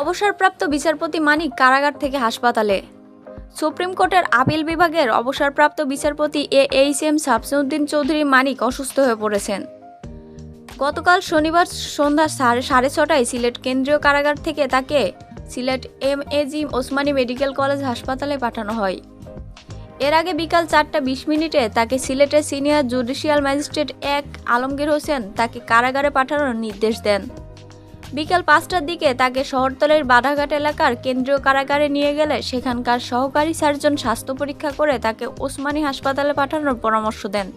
অবসরপ্রাপ্ত বিচারপতি মানিক কারাগার থেকে হাসপাতালে। সুপ্রিম কোর্টের আপিল বিভাগের অবসরপ্রাপ্ত বিচারপতি A H M Shamsuddin Chowdhury Manik অসুস্থ হয়ে পড়েছেন। গতকাল শনিবার সন্ধ্যা সাড়ে সাড়ে ছটায় সিলেট কেন্দ্রীয় কারাগার থেকে তাকে Sylhet M A G Osmani medical college হাসপাতালে পাঠানো হয়। এর আগে বিকাল চারটা বিশ মিনিটে তাকে সিলেটের সিনিয়র জুডিশিয়াল ম্যাজিস্ট্রেট এক আলমগীর হোসেন তাকে কারাগারে পাঠানোর নির্দেশ দেন। বিকেল পাঁচটার দিকে তাকে শহরতলের বাধাঘাট এলাকার কেন্দ্রীয় কারাগারে নিয়ে গেলে সেখানকার সহকারী সার্জন স্বাস্থ্য পরীক্ষা করে তাকে ওসমানী হাসপাতালে পাঠানোর পরামর্শ দেন।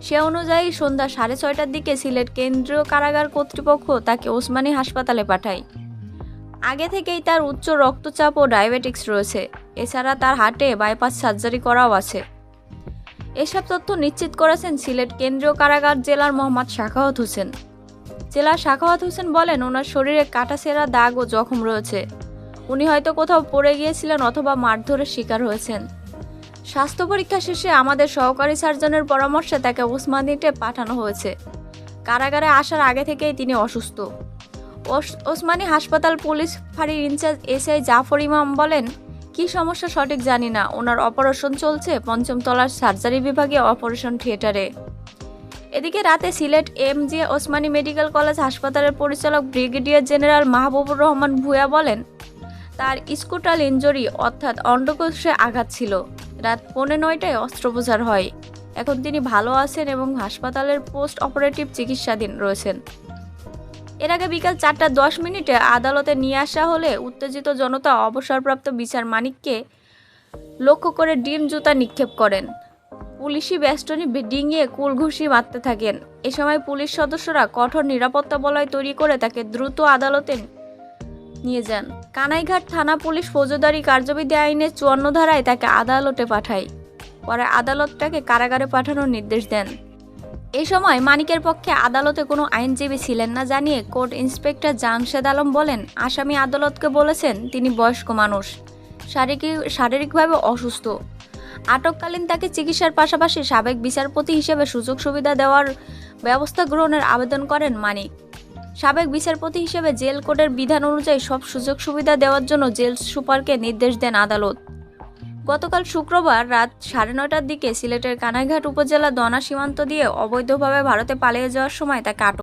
সে অনুযায়ী সন্ধ্যা সাড়ে ছয়টার দিকে সিলেট কেন্দ্রীয় কারাগার কর্তৃপক্ষ তাকে ওসমানী হাসপাতালে পাঠায়। আগে থেকেই তার উচ্চ রক্তচাপ ও ডায়াবেটিক্স রয়েছে। এছাড়া তার হাটে বাইপাস সার্জারি করাও আছে। এসব তথ্য নিশ্চিত করেছেন সিলেট কেন্দ্রীয় কারাগার জেলার মোহাম্মদ শাখাওয়াত হোসেন। জেলার শাখাওয়াত হোসেন বলেন, ওনার শরীরে কাটাছেঁড়া দাগ ও জখম রয়েছে। উনি হয়তো কোথাও পড়ে গিয়েছিলেন অথবা মারধরের শিকার হয়েছেন। স্বাস্থ্য পরীক্ষা শেষে আমাদের সহকারী সার্জনের পরামর্শে তাকে ওসমানীতে পাঠানো হয়েছে। কারাগারে আসার আগে থেকেই তিনি অসুস্থ। ওস- ওসমানী হাসপাতাল পুলিশ ফাঁড়ির ইনচার্জ এসআই জাফর ইমাম বলেন, কি সমস্যা সঠিক জানি না। ওনার অপারেশন চলছে পঞ্চম তলার সার্জারি বিভাগে অপারেশন থিয়েটারে। এদিকে রাতে Sylhet M J Osmani medical college হাসপাতালের পরিচালক ব্রিগেডিয়ার জেনারেল মাহবুবুর রহমান ভূয়া বলেন, তার স্কুটাল ইঞ্জুরি অর্থাৎ অন্ডকোষে আঘাত ছিল। রাত পৌনে নয়টায় অস্ত্রোপচার হয়। এখন তিনি ভালো আছেন এবং হাসপাতালের পোস্ট অপারেটিভ চিকিৎসাধীন রয়েছেন। এর আগে বিকাল চারটা দশ মিনিটে আদালতে নিয়ে আসা হলে উত্তেজিত জনতা অবসরপ্রাপ্ত বিচার মানিককে লক্ষ্য করে ডিম জুতা নিক্ষেপ করেন। পুলিশি বেষ্টনী ডিঙিয়ে কুলঘুষি মারতে থাকেন। এ সময় পুলিশ সদস্যরা কঠোর নিরাপত্তা বলয় তৈরি করে তাকে দ্রুত আদালতে নিয়ে যান। কানাইঘাট থানা পুলিশ ফৌজদারি কার্যবিধি আইনের চুয়ান্ন ধারায় তাকে আদালতে পাঠায়। পরে আদালত তাকে কারাগারে পাঠানোর নির্দেশ দেন। এ সময় মানিকের পক্ষে আদালতে কোনো আইনজীবী ছিলেন না জানিয়ে কোর্ট ইন্সপেক্টর জামশেদ আলম বলেন, আসামি আদালতকে বলেছেন তিনি বয়স্ক মানুষ, শারীরিক শারীরিকভাবে অসুস্থ। আটককালীন তাকে চিকিৎসার পাশাপাশি সাবেক বিচারপতি হিসেবে সুযোগ সুবিধা দেওয়ার ব্যবস্থা গ্রহণের আবেদন করেন মানিক। সাবেক বিচারপতি হিসেবে জেল কোডের বিধান অনুযায়ী সব সুযোগ সুবিধা দেওয়ার জন্য জেল সুপারকে নির্দেশ দেন আদালত। গতকাল শুক্রবার রাত সাড়ে নটার দিকে সিলেটের কানাইঘাট উপজেলা দনা সীমান্ত দিয়ে অবৈধভাবে ভারতে পালিয়ে যাওয়ার সময় তাকে আটক